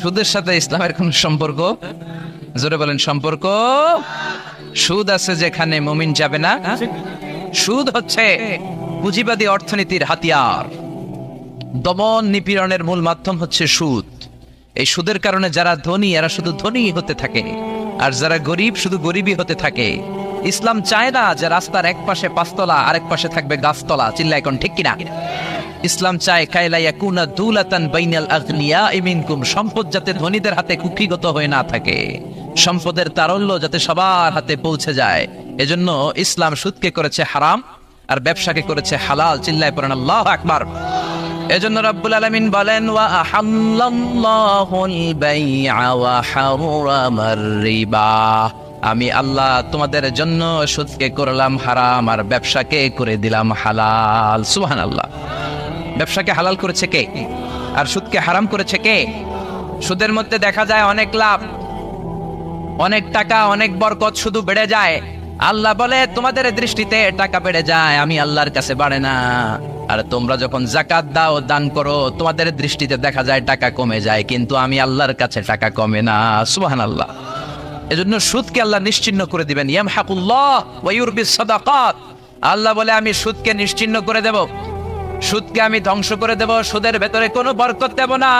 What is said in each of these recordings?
সুদের সাথে ইসলামের কোন সম্পর্ক? জোরে বলেন, সম্পর্ক? সুদ আছে যেখানে মমিন যাবে না। সুদ হচ্ছে পুঁজিবাদী অর্থনীতির হাতিয়ার। দমন নিপীড়নের মূল মাধ্যম হচ্ছে সুদ। এই সুদের কারণে যারা ধনী, এরা শুধু ধনী হতে থাকে। আর যারা গরিব, শুধু গরিবই হতে থাকে। ইসলাম চায় না যে রাস্তার এক পাশে পাঁচতলা, আরেক পাশে থাকবে গাছতলা। চিল্লা এখন ঠিক কিনা? ইসলাম চায় কাইলাইয়া কুনা দুলাতান বাইনাল আগনিয়া ইমিনকুম সম্পদ যাতে ধনীদের হাতে কুক্ষিগত হয়ে না থাকে। সম্পদের তারল্য যাতে সবার হাতে পৌঁছে যায়। এজন্য ইসলাম সুদকে করেছে হারাম আর ব্যবসাকে করেছে হালাল। চিল্লায় পড়েন আল্লাহ আকবার। এজন্য রব্বুল আলামিন বলেন, ওয়া আহাল্লাল্লাহুল বাইআ ওয়া হারামার রিবা আমি আল্লাহ তোমাদের জন্য সুদকে করলাম হারাম আর ব্যবসাকে করে দিলাম হালাল। সুবহানাল্লাহ। ব্যবসাকে হালাল করেছে কে? আর সুদকে হারাম করেছে কে? সুদের মধ্যে দেখা যায় অনেক লাভ, অনেক টাকা, অনেক বরকত শুধু বেড়ে যায়। আল্লাহ বলে, তোমাদের দৃষ্টিতে টাকা বেড়ে যায়, আমি আল্লাহর কাছে বাড়ে না। আর তোমরা যখন জাকাত দাও, দান করো, তোমাদের দৃষ্টিতে দেখা যায় টাকা কমে যায়, কিন্তু আমি আল্লাহর কাছে টাকা কমে না। সুবাহান আল্লাহ এজন্য সুদকে আল্লাহ নিশ্চিন্ন করে দিবেন। ইয়াম হাকুল্লাহ ওয়াইউরবিস সাদাকাত। আল্লাহ বলে, আমি সুদকে নিশ্চিন্ন করে দেব। সুদকে আমি ধ্বংস করে দেব, সুদের ভেতরে কোনো বরকত দেব না।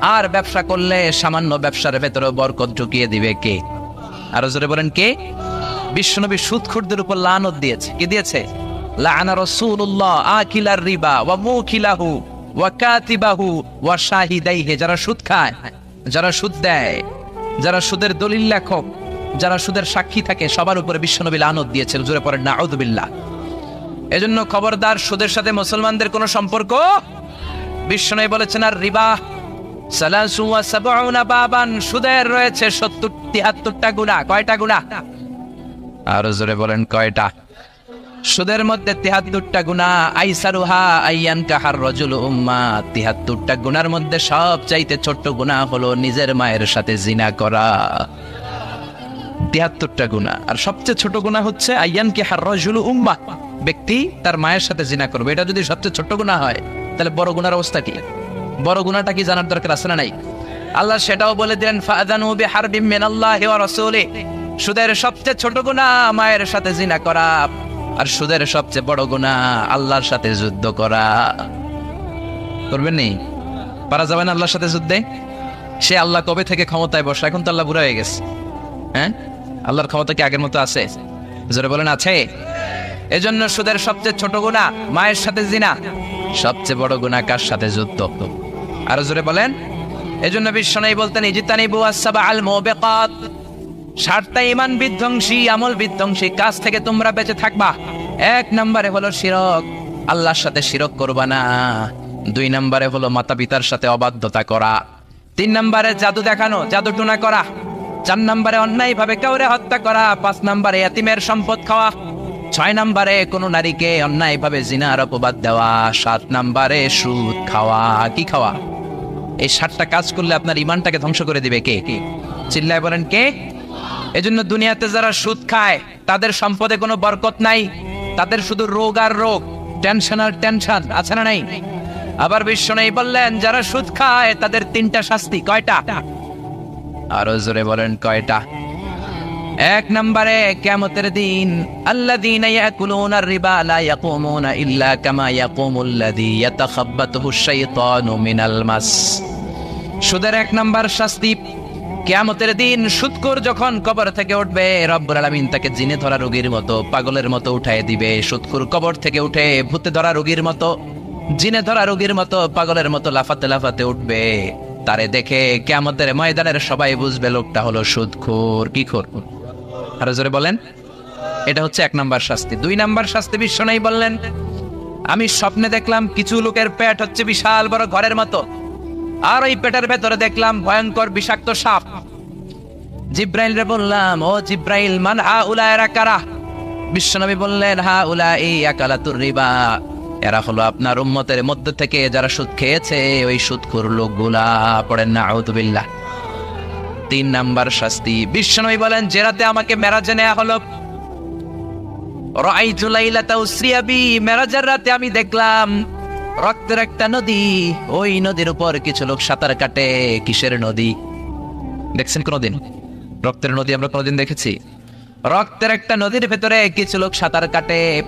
আর ব্যবসা করলে সামান্য ব্যবসার ভেতরে বরকত ঢুকিয়ে দিবে কে? আরও জোরে বলেন কে? বিশ্বনবী সুদখোরদের উপর লানত দিয়েছে। কি দিয়েছে? লাআনা রাসূলুল্লাহ আকিলার রিবা ওয়া ওয়া কাতিবাহু ওয়া শাহিদাইহি। যারা সুদ খায়, যারা সুদ দেয়, যারা সুদের দলিল লেখক, যারা সুদের সাক্ষী থাকে, সবার উপরে বিশ্বনবী লানত দিয়েছেন। জোরে পড়েন, নাউযুবিল্লাহ। এজন্য খবরদার সুদের সাথে মুসলমানদের কোনো সম্পর্ক? বিশ্বনবী বলেছেন, আর রিবা বাবান, সুদের রয়েছে 70 73টা গুনাহ কয়টা জোরে বলেন, কয়টা? সুদের মধ্যে আইয়ান কাহার উম্মা গুনার মধ্যে সব চাইতে ছোট্ট গুণা হলো নিজের মায়ের সাথে জিনা করা। তিয়াত্তরটা গুণা, আর সবচেয়ে ছোট গুণা হচ্ছে আইয়ান কে হার রজুল উম্মা। ব্যক্তি তার মায়ের সাথে জিনা করবে। এটা যদি সবচেয়ে ছোট গুণা হয়, তাহলে বড় গুনার অবস্থা কি? বড় গুণাটা কি জানার দরকার আছে না নাই? আল্লাহ সেটাও বলে দিলেন ফাদানু বিহারবিম মিনাল্লাহি ওয়া রাসূলি সুদের সবচেয়ে ছোট গুণা মায়ের সাথে জিনা করা। আর সুদের সবচেয়ে বড় গুণা আল্লাহর সাথে যুদ্ধ করা। করবেন নি? পারা যাবে না আল্লাহর সাথে যুদ্ধে? সে আল্লাহ কবে থেকে ক্ষমতায় বসে? এখন তো আল্লাহ বুড়া হয়ে গেছে। হ্যাঁ? আল্লাহর ক্ষমতা কি আগের মতো আছে? জোরে বলেন, আছে। এজন্য সুদের সবচেয়ে ছোট গুণা মায়ের সাথে জিনা। সবচেয়ে বড় গুণা কার সাথে যুদ্ধ? আরও জোরে বলেন। এজন্য বিশ্বনাই বলতেন ইজিতানি বুয়াসাবা আল মুবিকাত ষাটটা ইমান বিধ্বংসী, আমল বিধ্বংসী, কাজ থেকে তোমরা বেঁচে থাকবা। এক নম্বরে হলো শিরক। আল্লাহর সাথে শিরক করবা না। দুই নম্বরে হলো মাতা পিতার সাথে অবাধ্যতা করা। তিন নম্বরে জাদু দেখানো, জাদু টুনা করা। চার নম্বরে অন্যায় ভাবে কাউরে হত্যা করা। পাঁচ নম্বরে এতিমের সম্পদ খাওয়া। ছয় নম্বরে কোনো নারীকে অন্যায় ভাবে জিনার অপবাদ দেওয়া, সাত নম্বরে সুদ খাওয়া, কি খাওয়া? এই সাতটা কাজ করলে আপনার ইমানটাকে ধ্বংস করে দিবে কে? কে? চিল্লায় বলেন কে? এজন্য দুনিয়াতে যারা সুদ খায়, তাদের সম্পদে কোনো বরকত নাই। তাদের শুধু রোগ আর রোগ, টেনশন আর টেনশন, আছে না নাই? আবার বিশ্ব নেই বললেন, যারা সুদ খায়, তাদের তিনটা শাস্তি, কয়টা? আরও জোরে বলেন, কয়টা? এক নম্বরে, কিয়ামতের দিন, আল্লাযীনা ইয়াকুলুনা আশ-শাইতানু মিনাল মাস। সুদের এক নাম্বার শাস্তি, কেয়ামতের দিন সুদকর যখন কবর থেকে উঠবে, রব্বুল আলামিন তাকে জিনে ধরা রোগীর মতো, পাগলের মতো উঠায় দিবে। সুদকুর কবর থেকে উঠে ভূতে ধরা রোগীর মতো, জিনে ধরা রোগীর মতো, পাগলের মতো লাফাতে লাফাতে উঠবে। তারে দেখে কেয়ামতের ময়দানের সবাই বুঝবে লোকটা হলো সুদখোর কি খোর আরও জোরে বলেন। এটা হচ্ছে এক নাম্বার শাস্তি। দুই নাম্বার শাস্তি বিশ্ব নেই বললেন। আমি স্বপ্নে দেখলাম কিছু লোকের পেট হচ্ছে বিশাল বড় ঘরের মতো। আর ওই পেটের ভেতরে দেখলাম ভয়ঙ্কর বিষাক্ত সাপ। জিব্রাইল রে বললাম, ও জিব্রাইল, মান হা উলা এরা কারা বিশ্বনবী বললেন হা উলা এই আকালাতুর রিবা। এরা হলো আপনার উম্মতের মধ্য থেকে যারা সুদ খেয়েছে, ওই সুদখোর লোকগুলা পড়েন না আউদুবিল্লাহ তিন নাম্বার শাস্তি। বিশ্বনবী বলেন যে রাতে আমাকে মেরাজে নেওয়া হলো। মেরাজের রাতে আমি দেখলাম, রক্তের একটা নদী, ওই নদীর উপর কিছু লোক সাঁতার কাটে, কিসের নদী? দেখছেন কোনোদিন? রক্তের নদী আমরা কোনোদিন দেখেছি? রক্তের একটা নদীর ভেতরে কিছু লোক সাঁতার কাটে।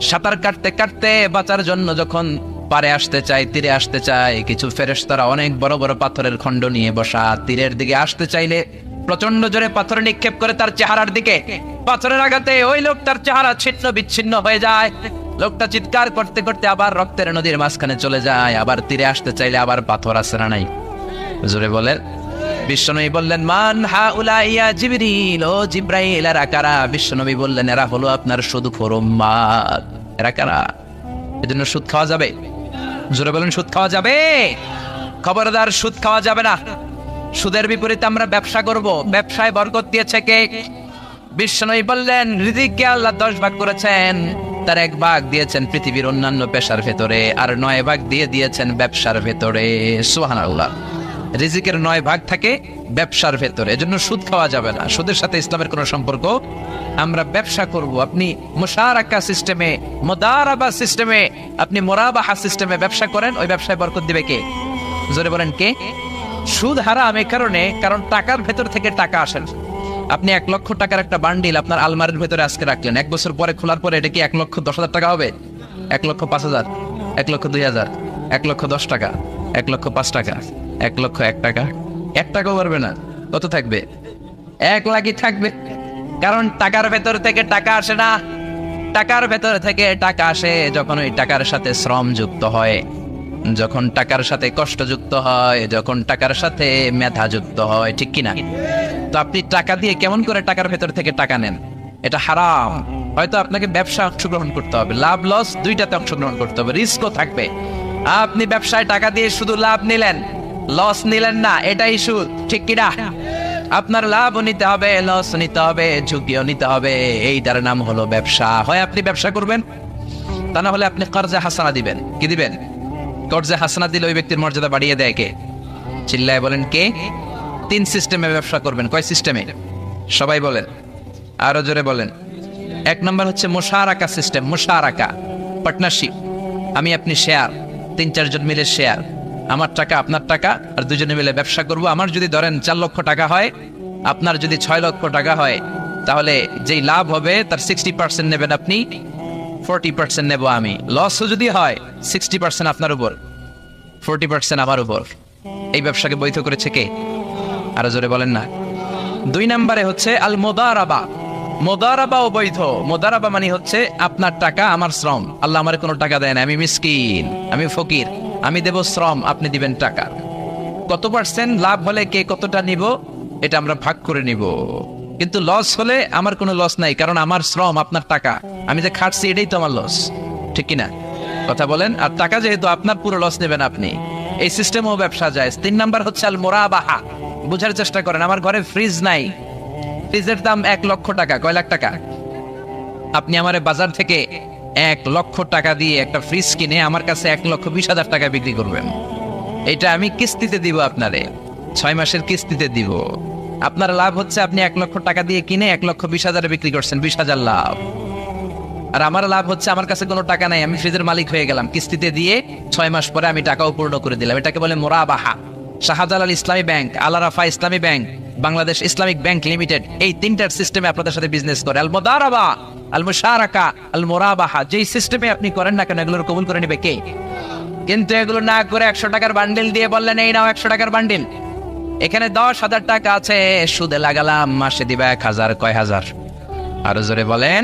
সাঁতার কাটতে কাটতে বাঁচার জন্য যখন পারে আসতে চায়, তীরে আসতে চায়। কিছু ফেরেশতারা অনেক বড় বড় পাথরের খণ্ড নিয়ে বসা। তীরের দিকে আসতে চাইলে প্রচণ্ড জোরে পাথর নিক্ষেপ করে তার চেহারার দিকে। পাথরের আঘাতে ওই লোক তার চেহারা ছিন্ন বিচ্ছিন্ন হয়ে যায়। লোকটা চিৎকার করতে করতে আবার রক্তের নদীর মাঝখানে চলে যায়। আবার তীরে আসতে চাইলে আবার পাথর আসে না নাই? জোরে বলেন, বিশ্বনবী বললেন, মান হা উলাইয়া জিবরিল, ও জিব্রাইল, এরা কারা? বিশ্বনবী বললেন, এরা হলো আপনার শুধু ফরম্মাদ এরা কারা? এজন্য সুদ খাওয়া যাবে? জোরে বলুন, সুদ খাওয়া যাবে? খবরদার, সুদ খাওয়া যাবে না। সুদের বিপরীতে আমরা ব্যবসা করব। ব্যবসায় বরকত দিয়েছে কে? বিশ্বনবী বললেন, রিজিককে আল্লাহ দশ ভাগ করেছেন। তার এক ভাগ দিয়েছেন পৃথিবীর অন্যান্য পেশার ভেতরে, আর নয় ভাগ দিয়ে দিয়েছেন ব্যবসার ভেতরে। সুহান আল্লাহ রিজিকের নয় ভাগ থাকে ব্যবসার ভেতরে। এজন্য সুদ খাওয়া যাবে না। সুদের সাথে ইসলামের কোনো সম্পর্ক? আমরা ব্যবসা করব। আপনি মুশারাকা সিস্টেমে মোদারাবা সিস্টেমে আপনি মোরাবাহা সিস্টেমে ব্যবসা করেন, ওই ব্যবসায় বরকত দিবে কে? জোরে বলেন কে? সুদ হারাম এই কারণে, কারণ টাকার ভেতর থেকে টাকা আসেন আপনি এক লক্ষ টাকার একটা বান্ডিল আপনার আলমারির ভেতরে আজকে রাখলেন। এক বছর পরে খোলার পরে এটা কি এক লক্ষ দশ হাজার টাকা হবে? এক লক্ষ পাঁচ হাজার, এক লক্ষ দুই হাজার, এক লক্ষ দশ টাকা, এক লক্ষ পাঁচ টাকা, এক লক্ষ এক টাকা। এক টাকাও পারবে না। কত থাকবে? এক লাখই থাকবে। কারণ টাকার ভেতর থেকে টাকা আসে না। টাকার ভেতর থেকে টাকা আসে যখন ওই টাকার সাথে শ্রম যুক্ত হয়। যখন টাকার সাথে কষ্ট যুক্ত হয়, যখন টাকার সাথে মেধা যুক্ত হয়, ঠিক কি না তো আপনি টাকা দিয়ে কেমন করে টাকার ভেতর থেকে টাকা নেন? এটা হারাম। হয়তো আপনাকে ব্যবসা অংশগ্রহণ করতে হবে। লাভ, লস, দুইটাতে অংশগ্রহণ করতে হবে। রিস্কও থাকবে। আপনি ব্যবসায় টাকা দিয়ে শুধু লাভ নিলেন। লস নিলেন না, এটাই সুদ, ঠিক কিনা আপনার লাভও নিতে হবে লস নিতে হবে, ঝুঁকিও নিতে হবে। এই এইটার নাম হলো ব্যবসা। হয় আপনি ব্যবসা করবেন, তা না হলে আপনি কর্জে হাসানা দিবেন। কি দিবেন? কর্জে হাসানা দিলে ওই ব্যক্তির মর্যাদা বাড়িয়ে দেয় কে? চিল্লায় বলেন কে? তিন সিস্টেমে ব্যবসা করবেন। কয় সিস্টেমে সবাই বলেন, আরও জোরে বলেন। এক নম্বর হচ্ছে মোশারাকা সিস্টেম মোশারাকা পার্টনারশিপ আমি, আপনি শেয়ার তিন, চারজন মিলে শেয়ার আমার টাকা, আপনার টাকা, আর দুজনে মিলে ব্যবসা করব। আমার যদি ধরেন চার লক্ষ টাকা হয়, আপনার যদি ছয় লক্ষ টাকা হয়, তাহলে যেই লাভ হবে, তার সিক্সটি পার্সেন্ট নেবেন আপনি ফোরটি পার্সেন্ট নেব আমি। লসও যদি হয় সিক্সটি পার্সেন্ট আপনার উপর ফোরটি পার্সেন্ট আমার উপর। এই ব্যবসাকে বৈধ করেছে কে? আরও জোরে বলেন না। দুই নম্বরে হচ্ছে আল মোদারাবা মোদারাবা ও বৈধ। মোদারাবা মানে হচ্ছে আপনার টাকা, আমার শ্রম। আল্লাহ আমার কোনো টাকা দেয় না। আমি মিসকিন, আমি ফকির। আমি দেব শ্রম, আপনি দিবেন টাকা। কত পার্সেন্ট লাভ হলে কে কতটা নিব, এটা আমরা ভাগ করে নিব। কিন্তু লস হলে আমার কোনো লস নাই, কারণ আমার শ্রম, আপনার টাকা। আমি যে খাটছি, এটাই তো আমার লস ঠিক কিনা? কথা বলেন? আর টাকা যেহেতু আপনার পুরো লস নেবেন আপনি। এই সিস্টেমও ব্যবসা যায়। তিন নাম্বার হচ্ছে আল মোরা মোরাবাহা বুঝার চেষ্টা করেন, আমার ঘরে ফ্রিজ নাই। ফ্রিজের দাম এক লক্ষ টাকা, কয় লাখ টাকা? আপনি আমার বাজার থেকে এক লক্ষ টাকা দিয়ে একটা ফ্রিজ কিনে আমার কাছে এক লক্ষ বিশ হাজার টাকা বিক্রি করবেন। এটা আমি কিস্তিতে দিব আপনারে। ছয় মাসের কিস্তিতে দিব। আপনার লাভ হচ্ছে আপনি এক লক্ষ টাকা দিয়ে কিনে এক লক্ষ বিশ হাজারে বিক্রি করছেন, বিশ হাজার লাভ। আর আমার লাভ হচ্ছে আমার কাছে কোনো টাকা নাই, আমি ফ্রিজের মালিক হয়ে গেলাম। কিস্তিতে দিয়ে ছয় মাস পরে আমি টাকাও পূর্ণ করে দিলাম। এটাকে বলে মোরাবাহা। Shahjalal Islami bank Al-Arafah Islami bank, Bangladesh Islamic bank limited, এই তিনটার সিস্টেমে আপনাদের সাথে বিজনেস করে। আল মোদারাবা। আল মুশারাকা আল মোরাবাহা যেই সিস্টেমে আপনি করেন না কেন, এগুলোর কবুল করে নেবে কে? কিন্তু এগুলো না করে একশো টাকার বান্ডিল দিয়ে বললেন, এই নাও একশো টাকার বান্ডিল এখানে দশ হাজার টাকা আছে, সুদে লাগালাম, মাসে দিবা এক হাজার, কয় হাজার? আরও জোরে বলেন।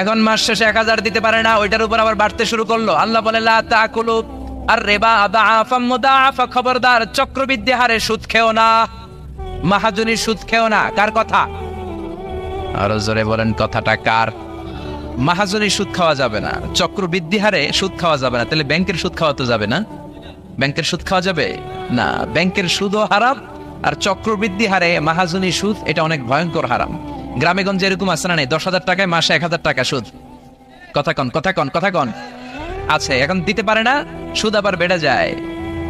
এখন মাস শেষে এক হাজার দিতে পারে না, ওইটার উপর আবার বাড়তে শুরু করল। আল্লাহ বলে, লা তাকুলু আর রেবা আদাআফা মুদাআফা খবরদার, চক্রবৃদ্ধি হারে সুদ খেও না মাহাজনী সুদ খেও না। কার কথা? আরও জোরে বলেন, কথাটা কার? মাহাজনী সুদ খাওয়া যাবে না। চক্রবৃদ্ধি হারে সুদ খাওয়া যাবে না। তাহলে ব্যাংকের সুদ খাওয়া তো যাবে না? ব্যাংকের সুদ খাওয়া যাবে? না, ব্যাংকের সুদও হারাম আর চক্রবৃদ্ধি হারে মাহাজনী সুদ, এটা অনেক ভয়ঙ্কর হারাম। গ্রামে গঞ্জে এরকম আছে না নেই? দশ হাজার টাকায় মাসে এক হাজার টাকা সুদ। কথা কন কথা কন কথা কন। আছে, এখন দিতে পারে না, সুদ আবার বেড়ে যায়।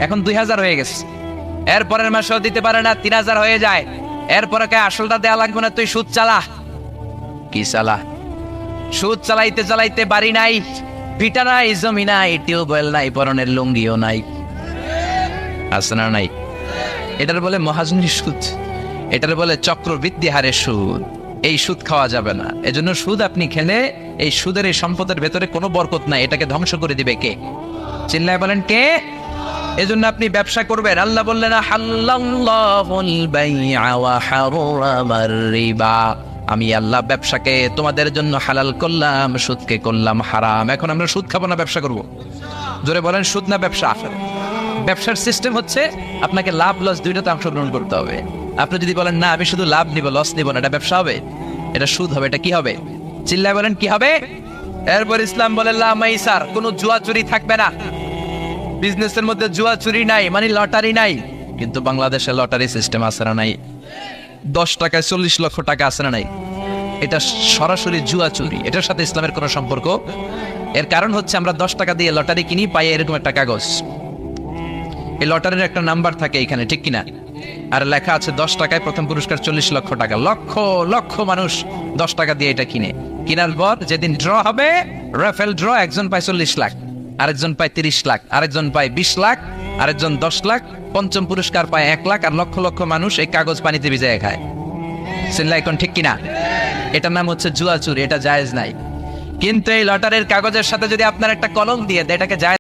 এখন দুই হাজার হয়ে গেছে। এরপরের মাসেও দিতে পারে না, তিন হাজার হয়ে যায়। এরপরে আসলটা দেয়া লাগবে না, তুই সুদ চালা। কি চালা সুদ চালাইতে চালাইতে বাড়ি নাই, ভিটা নাই, জমি নাই, টিউবওয়েল নাই, পরনের লুঙ্গিও নাই। আছে না নাই? এটার বলে মহাজনী সুদ, এটার বলে চক্রবৃদ্ধি হারে সুদ। এই সুদ খাওয়া যাবে না। এজন্য সুদ আপনি খেলে এই সুদের, এই সম্পদের ভেতরে কোনো বরকত নাই। এটাকে ধ্বংস করে দিবে কে? চিল্লায় বলেন কে? এজন্য আপনি ব্যবসা করবেন। আল্লাহ বললেন, হাল্লাল্লাহুল বাইআ ওয়া হারামার রিবা। আমি আল্লাহ ব্যবসাকে তোমাদের জন্য হালাল করলাম, সুদকে করলাম হারাম। এখন আমরা সুদ খাব না, ব্যবসা করব? জোরে বলেন, সুদ না ব্যবসা? ব্যবসার সিস্টেম হচ্ছে আপনাকে লাভ লস দুইটাতে অংশগ্রহণ করতে হবে। আপনি যদি বলেন, না, আমি শুধু লাভ নিব লস নিব না, এটা ব্যবসা হবে? এটা সুদ হবে, এটা কি হবে? চিল্লায় বলেন, কি হবে? এরপর ইসলাম বলে লামাইসার কোনো জুয়া চুরি থাকবে না। বিজনেসের মধ্যে জুয়া চুরি নাই মানে লটারি নাই। কিন্তু বাংলাদেশে লটারি সিস্টেম আছে না নাই? দশ টাকায় চল্লিশ লক্ষ টাকা আছে না নাই? এটা সরাসরি জুয়া চুরি। এটার সাথে ইসলামের কোনো সম্পর্ক? এর কারণ হচ্ছে আমরা দশ টাকা দিয়ে লটারি কিনি পাই এরকম একটা কাগজ। এই লটারির একটা নাম্বার থাকে এখানে, ঠিক কিনা? আর লেখা আছে দশ টাকায় প্রথম পুরস্কার চল্লিশ লক্ষ টাকা। লক্ষ লক্ষ মানুষ দশ টাকা দিয়ে এটা কিনে। কিনার পর যেদিন ড্র হবে, রাফেল ড্র, একজন পায় চল্লিশ লাখ, আরেকজন পায় তিরিশ লাখ, আরেকজন পায় বিশ লাখ, আরেকজন দশ লাখ পঞ্চম পুরস্কার পায় এক লাখ আর লক্ষ লক্ষ মানুষ এই কাগজ পানিতে ভিজায় খায়। সিল্লা এখন ঠিক কিনা? এটার নাম হচ্ছে জুয়াচুর, এটা জায়েজ নাই। কিন্তু এই লটারির কাগজের সাথে যদি আপনার একটা কলম দিয়ে দেয়, এটাকে